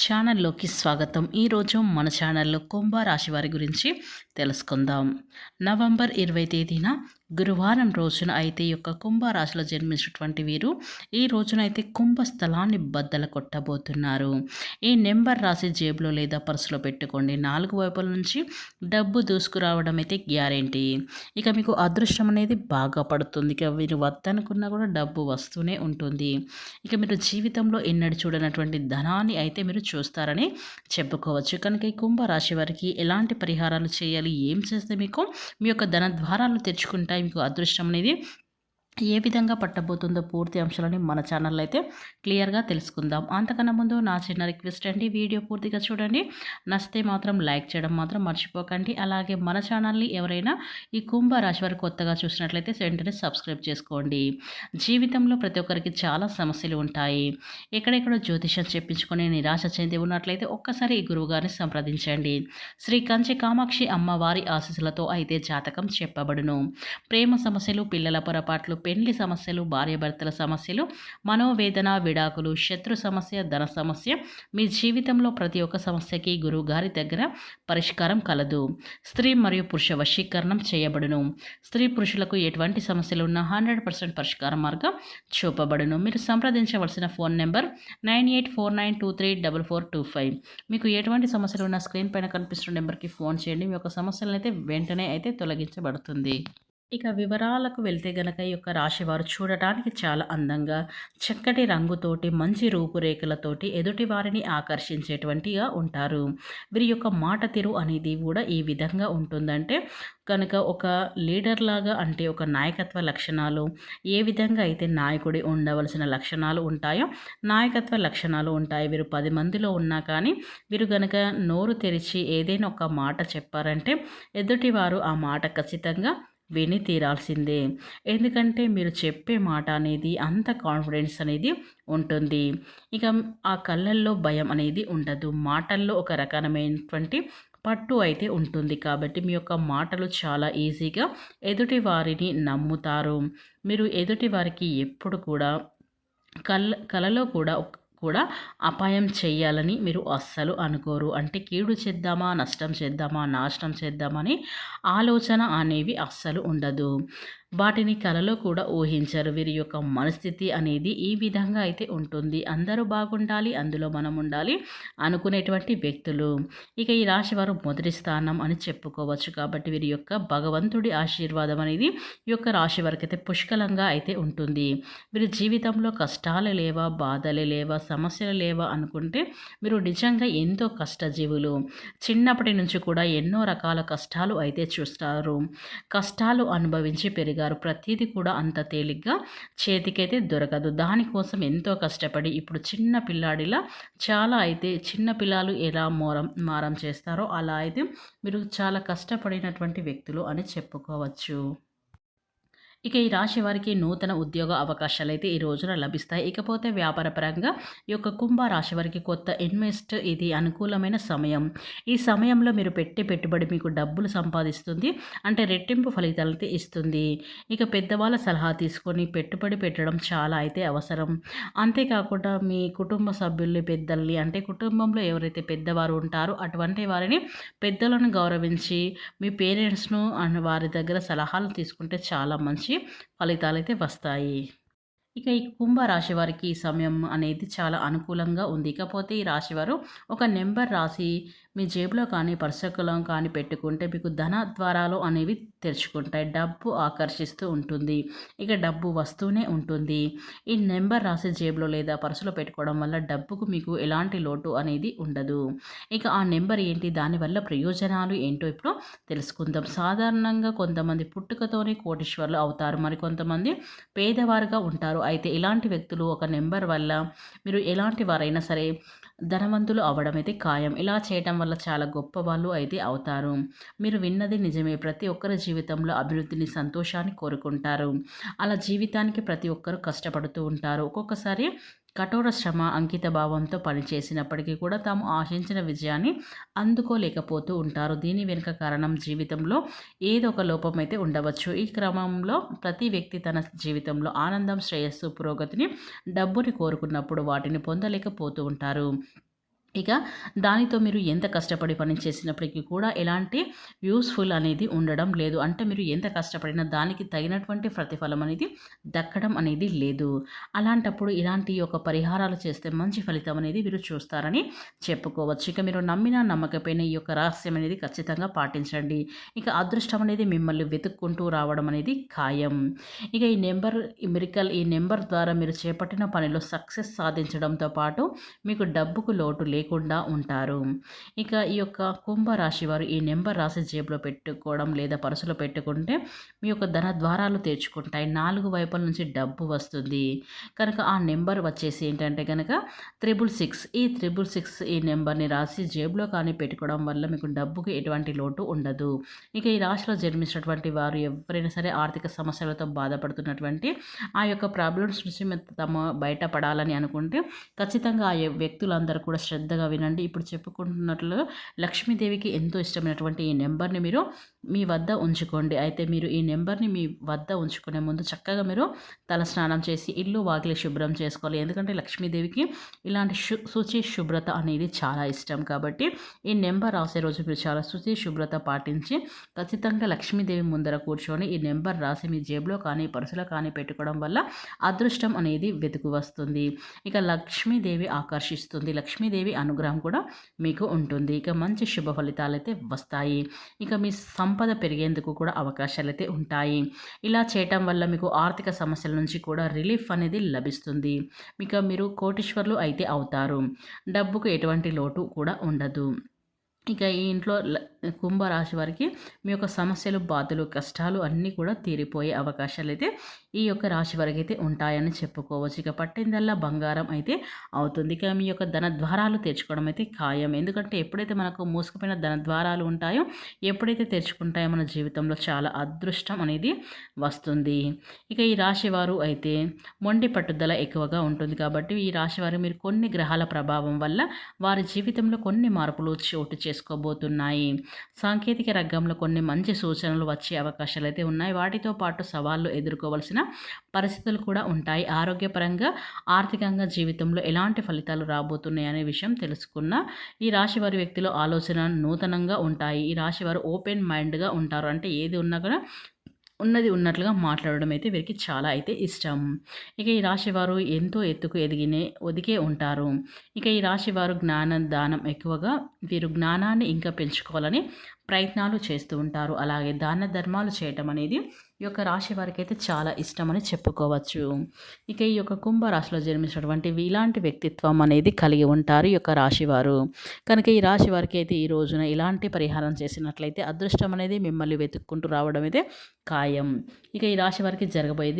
ఛానల్లోకి స్వాగతం. ఈరోజు మన ఛానల్లో కుంభరాశి వారి గురించి తెలుసుకుందాం. నవంబర్ ఇరవై తేదీన గురువారం రోజున అయితే ఈ యొక్క కుంభరాశిలో జన్మించినటువంటి వీరు ఈ రోజున అయితే కుంభస్థలాన్ని బద్దలు కొట్టబోతున్నారు. ఈ నెంబర్ రాసి జేబులో లేదా పర్సులో పెట్టుకోండి. నాలుగు వైపుల నుంచి డబ్బు దూసుకురావడం అయితే గ్యారెంటీ. ఇక మీకు అదృష్టం అనేది బాగా పడుతుంది. ఇక మీరు వద్దనుకున్నా కూడా డబ్బు వస్తూనే ఉంటుంది. ఇక మీరు జీవితంలో ఎన్నడి చూడనటువంటి ధనాన్ని అయితే మీరు చూస్తారని చెప్పుకోవచ్చు. కనుక ఈ కుంభరాశి వారికి ఎలాంటి పరిహారాలు చేయాలి? ఏం చేస్తే మీకు మీ యొక్క ధన ద్వారాలు తెరుచుకుంటాయి? మీకు అదృష్టం అనేది ఏ విధంగా పట్టబోతుందో పూర్తి అంశాలని మన ఛానల్లో అయితే క్లియర్గా తెలుసుకుందాం. అంతకన్నా ముందు నా చిన్న రిక్వెస్ట్ అండి వీడియో పూర్తిగా చూడండి. నచ్చితే మాత్రం లైక్ చేయడం మాత్రం మర్చిపోకండి. అలాగే మన ఛానల్ని ఎవరైనా ఈ కుంభ రాశి వారు కొత్తగా చూసినట్లయితే వెంటనే సబ్స్క్రైబ్ చేసుకోండి. జీవితంలో ప్రతి ఒక్కరికి చాలా సమస్యలు ఉంటాయి. ఎక్కడెక్కడో జ్యోతిషం చెప్పించుకొని నిరాశ చెంది ఉన్నట్లయితే ఒక్కసారి ఈ గురువుగారిని సంప్రదించండి. శ్రీ కంచి కామాక్షి అమ్మవారి ఆశీస్సులతో అయితే జాతకం చెప్పబడును. ప్రేమ సమస్యలు పిల్లల పొరపాట్లు పెండ్లి సమస్యలు భార్యాభర్తల సమస్యలు మనోవేదన విడాకులు శత్రు సమస్య ధన సమస్య మీ జీవితంలో ప్రతి ఒక్క సమస్యకి గురువు గారి దగ్గర పరిష్కారం కలదు. స్త్రీ మరియు పురుష వశీకరణం చేయబడును. స్త్రీ పురుషులకు ఎటువంటి సమస్యలు ఉన్నా హండ్రెడ్ పర్సెంట్ పరిష్కార మార్గం చూపబడును. మీరు సంప్రదించవలసిన phone number nine eight four nine two three double four two five. మీకు ఎటువంటి సమస్యలు ఉన్న స్క్రీన్ పైన కనిపిస్తున్న నెంబర్కి ఫోన్ చేయండి. మీ యొక్క సమస్యలను అయితే వెంటనే అయితే తొలగించబడుతుంది. ఇక వివరాలకు వెళ్తే గనక ఈ యొక్క రాశివారు చూడటానికి చాలా అందంగా చక్కటి రంగుతోటి మంచి రూపురేఖలతోటి ఎదుటి వారిని ఆకర్షించేటువంటిగా ఉంటారు. వీరి యొక్క మాట తీరు అనేది కూడా ఈ విధంగా ఉంటుందంటే కనుక ఒక లీడర్ లాగా అంటే ఒక నాయకత్వ లక్షణాలు ఏ విధంగా అయితే నాయకుడి ఉండవలసిన లక్షణాలు ఉంటాయో నాయకత్వ లక్షణాలు ఉంటాయి. వీరు పది మందిలో ఉన్నా కానీ వీరు కనుక నోరు తెరిచి ఏదైనా ఒక మాట చెప్పారంటే ఎదుటివారు ఆ మాట ఖచ్చితంగా విని తీరాల్సిందే. ఎందుకంటే మీరు చెప్పే మాట అనేది అంత కాన్ఫిడెన్స్ అనేది ఉంటుంది. ఇక ఆ కళ్ళల్లో భయం అనేది ఉండదు. మాటల్లో ఒక రకమైనటువంటి పట్టు అయితే ఉంటుంది. కాబట్టి మీ యొక్క మాటలు చాలా ఈజీగా ఎదుటి వారిని నమ్ముతారు. మీరు ఎదుటి వారికి ఎప్పుడు కూడా కళ్ళ కళలో కూడా కూడా అపాయం చేయాలని మీరు అస్సలు అనుకోరు. అంటే కీడు చేద్దామా నష్టం చేద్దామా నాశనం చేద్దామని ఆలోచన అనేవి అస్సలు ఉండదు. వాటిని కలలో కూడా ఊహించరు. వీరి యొక్క మనస్థితి అనేది ఈ విధంగా అయితే ఉంటుంది. అందరూ బాగుండాలి అందులో మనం ఉండాలి అనుకునేటువంటి వ్యక్తులు. ఇక ఈ రాశి వారు మొదటి స్థానం అని చెప్పుకోవచ్చు. కాబట్టి వీరి యొక్క భగవంతుడి ఆశీర్వాదం అనేది ఈ యొక్క రాశి వారికి అయితే పుష్కలంగా అయితే ఉంటుంది. వీరి జీవితంలో కష్టాలు లేవా బాధలే లేవా సమస్యలు లేవా అనుకుంటే మీరు నిజంగా ఎంతో కష్టజీవులు. చిన్నప్పటి నుంచి కూడా ఎన్నో రకాల కష్టాలు అయితే చూస్తారు. కష్టాలు అనుభవించి పెరిగి గారు ప్రతిదీ కూడా అంత తేలిగ్గా చేతికైతే దొరకదు. దానికోసం ఎంతో కష్టపడి ఇప్పుడు చిన్న పిల్లాడిలా చాలా అయితే చిన్న పిల్లలు ఎలా మోరం మారం చేస్తారో అలా అయితే మీరు చాలా కష్టపడినటువంటి వ్యక్తులు అని చెప్పుకోవచ్చు. ఇక ఈ రాశి వారికి నూతన ఉద్యోగ అవకాశాలు అయితే ఈ రోజున లభిస్తాయి. ఇకపోతే వ్యాపారపరంగా ఈ యొక్క కుంభ రాశి వారికి కొత్త ఇన్వెస్ట్ ఇది అనుకూలమైన సమయం. ఈ సమయంలో మీరు పెట్టే పెట్టుబడి మీకు డబ్బులు సంపాదిస్తుంది. అంటే రెట్టింపు ఫలితాలు అయితే ఇస్తుంది. ఇక పెద్దవాళ్ళ సలహా తీసుకొని పెట్టుబడి పెట్టడం చాలా అయితే అవసరం. అంతేకాకుండా మీ కుటుంబ సభ్యుల్ని పెద్దల్ని అంటే కుటుంబంలో ఎవరైతే పెద్దవారు ఉంటారో అటువంటి వారిని పెద్దలను గౌరవించి మీ పేరెంట్స్ను వారి దగ్గర సలహాలు తీసుకుంటే చాలా మంచి మంచి ఫలితాలైతే వస్తాయి. ఇక ఈ కుంభ రాశి వారికి ఈ సమయం అనేది చాలా అనుకూలంగా ఉంది. ఇకపోతే ఈ రాశివారు ఒక నెంబర్ రాసి మీ జేబులో కానీ పర్సకులో కానీ పెట్టుకుంటే మీకు ధన ద్వారాలు అనేవి తెరుచుకుంటాయి. డబ్బు ఆకర్షిస్తూ ఉంటుంది. ఇక డబ్బు వస్తూనే ఉంటుంది. ఈ నెంబర్ రాసి జేబులో లేదా పర్సులో పెట్టుకోవడం వల్ల డబ్బుకు మీకు ఎలాంటి లోటు అనేది ఉండదు. ఇక ఆ నెంబర్ ఏంటి? దానివల్ల ప్రయోజనాలు ఏంటో ఇప్పుడు తెలుసుకుందాం. సాధారణంగా కొంతమంది పుట్టుకతోనే కోటీశ్వర్లు అవుతారు. మరి కొంతమంది పేదవారుగా ఉంటారు. అయితే ఇలాంటి వ్యక్తులు ఒక నెంబర్ వల్ల మీరు ఎలాంటి వారైనా సరే ధనవంతులు అవ్వడం అయితే ఖాయం. ఇలా చేయటం వల్ల చాలా గొప్ప వాళ్ళు అయితే అవుతారు. మీరు విన్నది నిజమే. ప్రతి ఒక్కరి జీవితంలో అభివృద్ధిని సంతోషాన్ని కోరుకుంటారు. అలా జీవితానికి ప్రతి ఒక్కరు కష్టపడుతూ ఉంటారు. ఒక్కొక్కసారి కఠోర శ్రమ అంకిత భావంతో పనిచేసినప్పటికీ కూడా తాము ఆశించిన విజయాన్ని అందుకోలేకపోతూ ఉంటారు. దీని వెనుక కారణం జీవితంలో ఏదో ఒక లోపం అయితే ఉండవచ్చు. ఈ క్రమంలో ప్రతి వ్యక్తి తన జీవితంలో ఆనందం శ్రేయస్సు పురోగతిని డబ్బుని కోరుకున్నప్పుడు వాటిని పొందలేకపోతూ ఉంటారు. ఇక దానితో మీరు ఎంత కష్టపడి పని చేసినప్పటికీ కూడా ఎలాంటి యూస్ఫుల్ అనేది ఉండడం లేదు. అంటే మీరు ఎంత కష్టపడినా దానికి తగినటువంటి ప్రతిఫలం అనేది దక్కడం అనేది లేదు. అలాంటప్పుడు ఇలాంటి యొక్క పరిహారాలు చేస్తే మంచి ఫలితం అనేది మీరు చూస్తారని చెప్పుకోవచ్చు. ఇక మీరు నమ్మిన నమ్మకపోయిన ఈ యొక్క రహస్యం అనేది ఖచ్చితంగా పాటించండి. ఇక అదృష్టం అనేది మిమ్మల్ని వెతుక్కుంటూ రావడం అనేది ఖాయం. ఇక ఈ నెంబర్ మిరికల్ ఈ నెంబర్ ద్వారా మీరు చేపట్టిన పనిలో సక్సెస్ సాధించడంతో పాటు మీకు డబ్బుకు లోటు లేదు. లేకుండా ఉంటారు. ఇక ఈ యొక్క కుంభరాశి వారు ఈ నెంబర్ రాసి జేబులో పెట్టుకోవడం లేదా పర్సులో పెట్టుకుంటే మీ యొక్క ధన ద్వారాలు తెరుచుకుంటాయి. నాలుగు వైపుల నుంచి డబ్బు వస్తుంది. కనుక ఆ నెంబర్ వచ్చేసి ఏంటంటే కనుక త్రిబుల్ సిక్స్. ఈ త్రిబుల్ సిక్స్ ఈ నెంబర్ని రాసి జేబులో కానీ పెట్టుకోవడం వల్ల మీకు డబ్బుకి ఎటువంటి లోటు ఉండదు. ఇక ఈ రాశిలో జన్మించినటువంటి వారు ఎవరైనా సరే ఆర్థిక సమస్యలతో బాధపడుతున్నటువంటి ఆ యొక్క ప్రాబ్లమ్స్ నుంచి తమ బయటపడాలని అనుకుంటే ఖచ్చితంగా ఆ వ్యక్తులందరూ కూడా శ్రద్ధ శ్రద్ధగా వినండి. ఇప్పుడు చెప్పుకుంటున్నట్లు లక్ష్మీదేవికి ఎంతో ఇష్టమైనటువంటి ఈ నెంబర్ని మీరు మీ వద్ద ఉంచుకోండి. అయితే మీరు ఈ నెంబర్ని మీ వద్ద ఉంచుకునే ముందు చక్కగా మీరు తల స్నానం చేసి ఇల్లు వాకిలి శుభ్రం చేసుకోవాలి. ఎందుకంటే లక్ష్మీదేవికి ఇలాంటి శు శుచి శుభ్రత అనేది చాలా ఇష్టం కాబట్టి ఈ నెంబర్ రాసే రోజు మీరు చాలా శుచి శుభ్రత పాటించి ఖచ్చితంగా లక్ష్మీదేవి ముందర కూర్చొని ఈ నెంబర్ రాసి మీ జేబులో కానీ పర్సులో కానీ పెట్టుకోవడం వల్ల అదృష్టం అనేది వెతుకు వస్తుంది. ఇక లక్ష్మీదేవి ఆకర్షిస్తుంది. లక్ష్మీదేవి అనుగ్రహం కూడా మీకు ఉంటుంది. ఇక మంచి శుభ ఫలితాలు అయితే వస్తాయి. ఇక మీ సంపద పెరిగేందుకు కూడా అవకాశాలు అయితే ఉంటాయి. ఇలా చేయటం వల్ల మీకు ఆర్థిక సమస్యల నుంచి కూడా రిలీఫ్ అనేది లభిస్తుంది. ఇక మీరు కోటీశ్వర్లు అయితే అవుతారు. డబ్బుకు ఎటువంటి లోటు కూడా ఉండదు. ఇక ఈ ఇంట్లో కుంభరాశి వారికి మీ యొక్క సమస్యలు బాధలు కష్టాలు అన్నీ కూడా తీరిపోయే అవకాశాలు అయితే ఈ యొక్క రాశి వారికి అయితే ఉంటాయని చెప్పుకోవచ్చు. ఇక పట్టిందల్లా బంగారం అయితే అవుతుంది. ఇక మీ యొక్క ధన ద్వారాలు తెచ్చుకోవడం అయితే ఖాయం. ఎందుకంటే ఎప్పుడైతే మనకు మూసుకుపోయిన ధన ద్వారాలు ఉంటాయో ఎప్పుడైతే తెరుచుకుంటాయో మన జీవితంలో చాలా అదృష్టం అనేది వస్తుంది. ఇక ఈ రాశి వారు అయితే మొండి పట్టుదల ఎక్కువగా ఉంటుంది కాబట్టి ఈ రాశి వారు మీరు కొన్ని గ్రహాల ప్రభావం వల్ల వారి జీవితంలో కొన్ని మార్పులు చోటు చేసుకోబోతున్నాయి సాంకేతిక రంగంలో కొన్ని మంచి సూచనలు వచ్చే అవకాశాలు అయితే ఉన్నాయి. వాటితో పాటు సవాళ్ళు ఎదుర్కోవాల్సిన పరిస్థితులు కూడా ఉంటాయి. ఆరోగ్యపరంగా ఆర్థికంగా జీవితంలో ఎలాంటి ఫలితాలు రాబోతున్నాయి అనే విషయం తెలుసుకున్న ఈ రాశి వారి వ్యక్తిలో ఆలోచన నూతనంగా ఉంటాయి. ఈ రాశి వారు ఓపెన్ మైండ్గా ఉంటారు. అంటే ఏది ఉన్నా కూడా ఉన్నది ఉన్నట్లుగా మాట్లాడడం అయితే వీరికి చాలా అయితే ఇష్టం. ఇక ఈ రాశివారు ఎంతో ఎత్తుకు ఎదిగినే ఒదిగే ఉంటారు. ఇక ఈ రాశివారు జ్ఞాన దానం ఎక్కువగా వీరు జ్ఞానాన్ని ఇంకా పెంచుకోవాలని ప్రయత్నాలు చేస్తూ ఉంటారు. అలాగే దాన ధర్మాలు చేయటం అనేది ఈ యొక్క రాశి వారికి అయితే చాలా ఇష్టమని చెప్పుకోవచ్చు. ఇక ఈ యొక్క కుంభరాశిలో జన్మించినటువంటి ఇలాంటి వ్యక్తిత్వం అనేది కలిగి ఉంటారు ఈ యొక్క రాశివారు కనుక ఈ రాశి వారికి అయితే ఈ రోజున ఇలాంటి పరిహారం చేసినట్లయితే అదృష్టం అనేది మిమ్మల్ని వెతుక్కుంటూ రావడం అయితే ఖాయం. ఇక ఈ రాశి వారికి జరగబోయేది